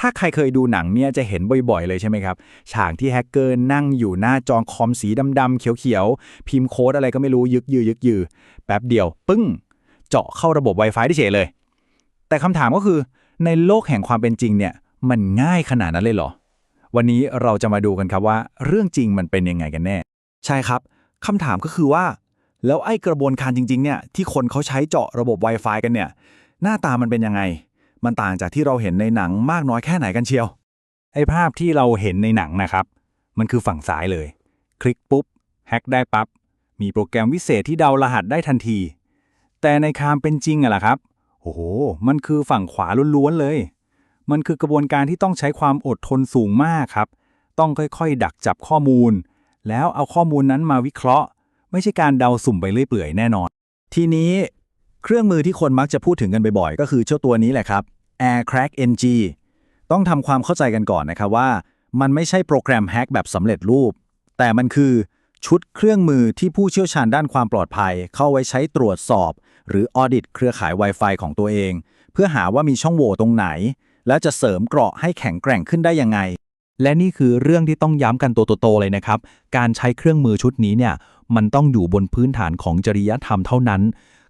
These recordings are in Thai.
ถ้าใครเคยดูหนังเนี่ยจะเห็นบ่อยๆ เลยใช่ไหมครับ ฉากที่แฮกเกอร์นั่งอยู่หน้าจอคอมสีดำๆเขียวๆ พิมพ์โค้ดอะไรก็ไม่รู้ยึกยือยึกยือแป๊บเดียว ปึ้ง เจาะเข้าระบบ Wi-Fi ได้เฉยเลย แต่คำถามก็คือในโลกแห่งความเป็นจริงเนี่ยมันง่ายขนาดนั้นเลยเหรอ วันนี้เราจะมาดูกันครับว่า เรื่องจริงมันเป็นยังไงกันแน่ ใช่ครับคำถามก็คือว่า แล้วไอ้กระบวนการจริงๆเนี่ยที่คนเขาใช้เจาะระบบ Wi-Fi กันเนี่ยหน้าตามันเป็นยังไง มันต่างจากที่เราเห็นในหนังมากน้อยแค่ไหนกันเชียว ไอ้ภาพที่เราเห็นในหนังนะครับ มันคือฝั่งซ้ายเลย คลิกปุ๊บแฮ็กได้ปับ๊บมีโปรแกรมวิเศษที่เดารหัสได้ทันที แต่ในคามเป็นจริงอะล่ะครับโอ้โห มันคือฝั่งขวาล้วนๆเลย มันคือกระบวนการที่ต้องใช้ความอดทนสูงมากครับ ต้องค่อยๆ ดักจับข้อมูล แล้วเอาข้อมูลนั้นมาวิเคราะห์ ไม่ใช่การเดาสุ่มไปเรื่อยเปื่อยแน่นอน ทีนี้ เครื่องมือที่คนมักจะพูดถึงกันบ่อยๆ ก็คือเจ้าตัวนี้แหละครับ Air Crack NG ต้องทำความเข้าใจกันก่อนนะครับว่า มันไม่ใช่โปรแกรมแฮกแบบสำเร็จรูป แต่มันคือชุดเครื่องมือที่ผู้เชี่ยวชาญด้านความปลอดภัย เข้าไว้ใช้ตรวจสอบ หรือออดิตเครือข่าย Wi-Fi ของตัวเอง เพื่อหาว่ามีช่องโหว่ตรงไหน แล้วจะเสริมเกราะให้แข็งแกร่งขึ้นได้ยังไง และนี่คือเรื่องที่ต้องย้ำกันตัวโตๆเลยนะครับ การใช้เครื่องมือชุดนี้เนี่ยมันต้องอยู่บนพื้นฐานของจริยธรรมเท่านั้น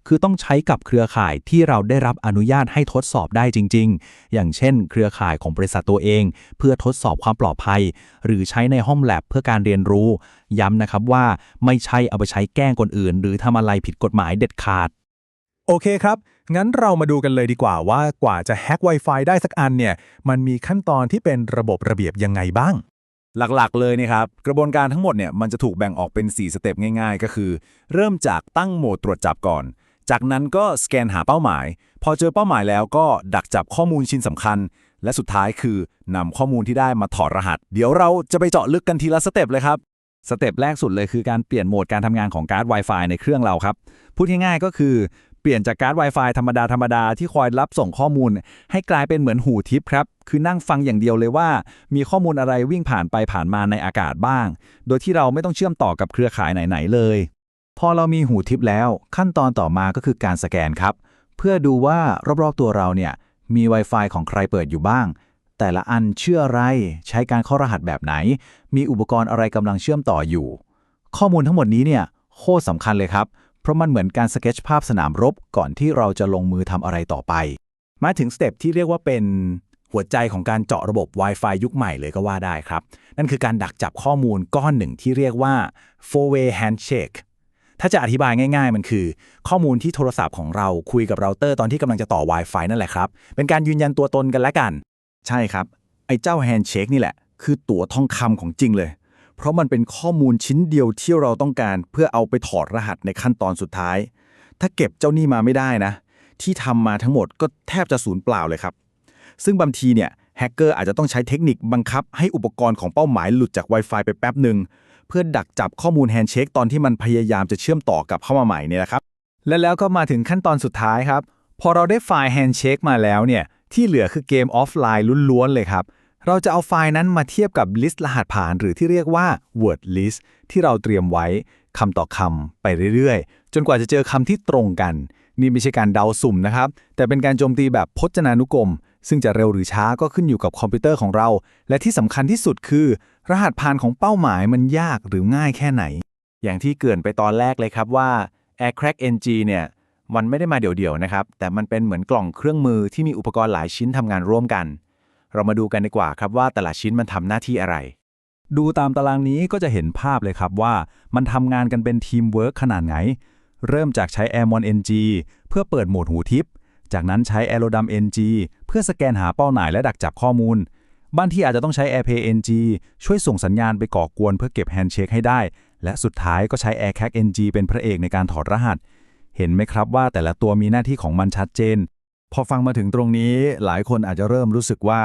คือต้องใช้กับเครือข่ายที่เราได้รับอนุญาตให้ทดสอบได้จริง ๆ อย่างเช่น เครือข่ายของบริษัทตัวเอง เพื่อทดสอบความปลอดภัย หรือใช้ในห้องแลบเพื่อการเรียนรู้ ย้ำนะครับว่าไม่ใช่เอาไปใช้แกล้งคนอื่น หรือทำอะไรผิดกฎหมายเด็ดขาด โอเคครับ งั้นเรามาดูกันเลยดีกว่าว่ากว่าจะแฮ็ก Wi-Fi ได้สักอันเนี่ย มันมีขั้นตอนที่เป็นระบบระเบียบยังไงบ้าง หลักๆ เลยนะครับ กระบวนการทั้งหมดเนี่ยมันจะถูกแบ่งออกเป็น 4 สเต็ปง่ายๆ ก็คือ เริ่มจากตั้งโหมดตรวจจับก่อน จากนั้นก็สแกนหาเป้าหมาย พอเจอเป้าหมายแล้วก็ดักจับข้อมูลชิ้นสำคัญ และสุดท้ายคือนำข้อมูลที่ได้มาถอดรหัส เดี๋ยวเราจะไปเจาะลึกกันทีละสเต็ปเลยครับสเต็ปแรกสุดเลยคือการเปลี่ยนโหมดการทำงานของการ์ด Wi-Fi ในเครื่องเราครับ พูดง่ายๆก็คือเปลี่ยนจากการ์ด Wi-Fi ธรรมดาธรรมดาที่คอยรับส่งข้อมูล ให้กลายเป็นเหมือนหูทิพย์ครับ คือนั่งฟังอย่างเดียวเลยว่า มีข้อมูลอะไรวิ่งผ่านไปผ่านมาในอากาศบ้าง โดยที่เราไม่ต้องเชื่อมต่อกับเครือข่ายไหนๆเลย พอเรามีหูทิพย์แล้ว ขั้นตอนต่อมาก็คือการสแกนครับ เพื่อดูว่ารอบๆตัวเราเนี่ยมี Wi-Fi ของใครเปิดอยู่บ้าง แต่ละอันเชื่ออะไร ใช้การเข้ารหัสแบบไหน มีอุปกรณ์อะไรกำลังเชื่อมต่ออยู่ ข้อมูลทั้งหมดนี้เนี่ยโคตรสำคัญเลยครับ เพราะมันเหมือนการสเก็ตชภาพสนามรบก่อนที่เราจะลงมือทำอะไรต่อไป มาถึงสเต็ปที่เรียกว่าเป็นหัวใจของการเจาะระบบ Wi-Fi ยุคใหม่เลยก็ว่าได้ครับ นั่นคือการดักจับข้อมูลก้อนหนึ่งที่เรียกว่า four way handshake ถ้าจะอธิบายง่าย ๆ มันคือ ข้อมูลที่โทรศัพท์ของเราคุยกับเราเตอร์ตอนที่กำลังจะต่อ Wi-Fi นั่นแหละครับ เป็นการยืนยันตัวตนกันและกัน ใช่ครับ ไอ้เจ้าแฮนด์เชคนี่แหละ คือตั๋วทองคำของจริงเลย เพราะมันเป็นข้อมูลชิ้นเดียวที่เราต้องการ เพื่อเอาไปถอดรหัสในขั้นตอนสุดท้าย ถ้าเก็บเจ้านี่มาไม่ได้นะ ที่ทำมาทั้งหมดก็แทบจะสูญเปล่าเลยครับ ซึ่งบางทีเนี่ยแฮกเกอร์อาจจะต้องใช้เทคนิคบังคับให้อุปกรณ์ของเป้าหมายหลุดจาก Wi-Fi ไปแป๊บหนึ่ง เพื่อดักจับข้อมูลแฮนด์เชคตอนที่มันพยายามจะเชื่อมต่อกับเข้ามาใหม่เนี่ยแหละครับ และแล้วก็มาถึงขั้นตอนสุดท้ายครับ พอเราได้ไฟล์แฮนด์เชคมาแล้วเนี่ยที่เหลือคือเกมออฟไลน์ล้วนๆเลยครับ เราจะเอาไฟล์นั้นมาเทียบกับลิสต์รหัสผ่าน หรือที่เรียกว่า word list ที่เราเตรียมไว้คำต่อคำไปเรื่อยๆ จนกว่าจะเจอคำที่ตรงกัน นี่ไม่ใช่การเดาสุ่มนะครับ แต่เป็นการโจมตีแบบพจนานุกรม ซึ่งจะเร็วหรือช้าก็ขึ้นอยู่กับคอมพิวเตอร์ของเรา และที่สำคัญที่สุดคือ รหัสผ่านของเป้าหมายมันยากหรือง่ายแค่ไหน อย่างที่เกริ่นไปตอนแรกเลยครับว่า Aircrack NG เนี่ยมันไม่ได้มาเดี่ยวๆนะครับ แต่มันเป็นเหมือนกล่องเครื่องมือที่มีอุปกรณ์หลายชิ้นทำงานร่วมกัน เรามาดูกันดีกว่าครับว่าแต่ละชิ้นมันทำหน้าที่อะไร ดูตามตารางนี้ก็จะเห็นภาพเลยครับว่ามันทำงานกันเป็นทีมเวิร์กขนาดไหน เริ่มจากใช้ Airmon NG เพื่อเปิดโหมดหูทิพย์จากนั้นใช้ a e r o d u m NG เพื่อสแกนหาเป้าหมายและดักจับข้อมูล บ้านที่อาจจะต้องใช้ AirPay NG ช่วยส่งสัญญาณไปก่อกวนเพื่อเก็บแฮนด์เชคให้ได้ และสุดท้ายก็ใช้ AirCack NG เป็นพระเอกในการถอดรหัส เห็นไหมครับว่าแต่ละตัวมีหน้าที่ของมันชัดเจน พอฟังมาถึงตรงนี้ หลายคนอาจจะเริ่มรู้สึกว่า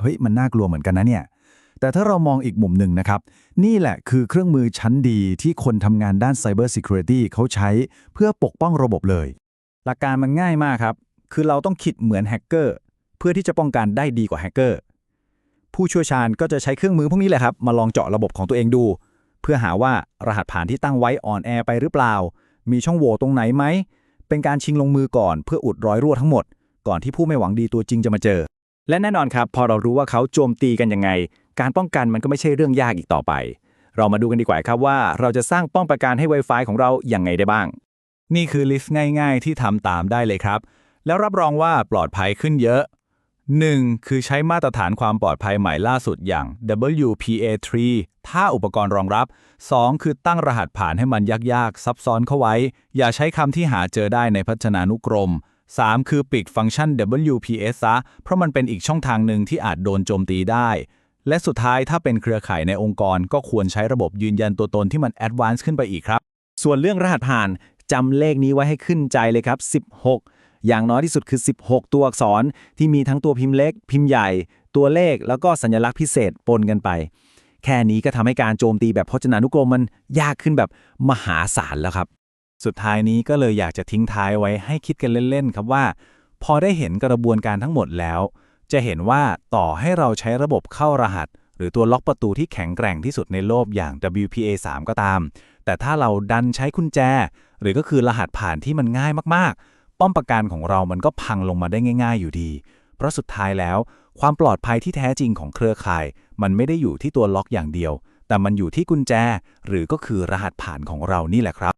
เฮ้ยมันน่ากลัวเหมือนกันนะเนี่ยแต่ถ้าเรามองอีกมุมหนึ่งนะครับ นี่แหละคือเครื่องมือชั้นดีที่คนทำงานด้าน Cyber Security เขาใช้เพื่อปกป้องระบบเลย หลักการมันง่ายมากครับ คือเราต้องคิดเหมือนแฮกเกอร์เพื่อที่จะป้องกันได้ดีกว่าแฮกเกอร์ ผู้เชี่ยวชาญก็จะใช้เครื่องมือพวกนี้แหละครับ มาลองเจาะระบบของตัวเองดู เพื่อหาว่ารหัสผ่านที่ตั้งไว้อ่อนแอไปหรือเปล่า มีช่องโหว่ตรงไหนไหม เป็นการชิงลงมือก่อนเพื่ออุดรอยรั่วทั้งหมด ก่อนที่ผู้ไม่หวังดีตัวจริงจะมาเจอ และแน่นอนครับ พอเรารู้ว่าเขาโจมตีกันยังไง การป้องกันมันก็ไม่ใช่เรื่องยากอีกต่อไป เรามาดูกันดีกว่าครับว่า เราจะสร้างป้องกันการให้ Wi-Fi ของเราอย่างไงได้บ้าง นี่คือลิสต์ง่าย ๆ ที่ทำตามได้เลยครับ แล้วรับรองว่าปลอดภัยขึ้นเยอะ 1. คือใช้มาตรฐานความปลอดภัยใหม่ล่าสุดอย่าง WPA3 ถ้าอุปกรณ์รองรับ 2. คือตั้งรหัสผ่านให้มันยากๆ ซับซ้อนเข้าไว้ อย่าใช้คำที่หาเจอได้ในพจนานุกรม 3. คือปิดฟังก์ชัน WPS ซะ เพราะมันเป็นอีกช่องทางหนึ่งที่อาจโดนโจมตีได้ และสุดท้ายถ้าเป็นเครือข่ายในองค์กร ก็ควรใช้ระบบยืนยันตัวตนที่มันแอดวานซ์ขึ้นไปอีกครับ ส่วนเรื่องรหัสผ่านจำเลขนี้ไว้ให้ขึ้นใจเลยครับ 16 อย่างน้อยที่สุดคือ 16 ตัวอักษรที่มีทั้งตัวพิมพ์เล็ก พิมพ์ใหญ่ ตัวเลขแล้วก็สัญลักษณ์พิเศษปนกันไป แค่นี้ก็ทำให้การโจมตีแบบพจนานุกรมมันยากขึ้นแบบมหาศาลแล้วครับ สุดท้ายนี้ก็เลยอยากจะทิ้งท้ายไว้ให้คิดกันเล่นๆครับว่า พอได้เห็นกระบวนการทั้งหมดแล้ว จะเห็นว่าต่อให้เราใช้ระบบเข้ารหัส หรือตัวล็อกประตูที่แข็งแกร่งที่สุดในโลกอย่าง WPA3 ก็ตาม แต่ถ้าเราดันใช้กุญแจ หรือก็คือรหัสผ่านที่มันง่ายมากๆ ป้อมปราการของเรามันก็พังลงมาได้ง่าย ๆ อยู่ดี เพราะสุดท้ายแล้ว ความปลอดภัยที่แท้จริงของเครือข่าย มันไม่ได้อยู่ที่ตัวล็อกอย่างเดียว แต่มันอยู่ที่กุญแจ หรือก็คือรหัสผ่านของเรานี่แหละครับ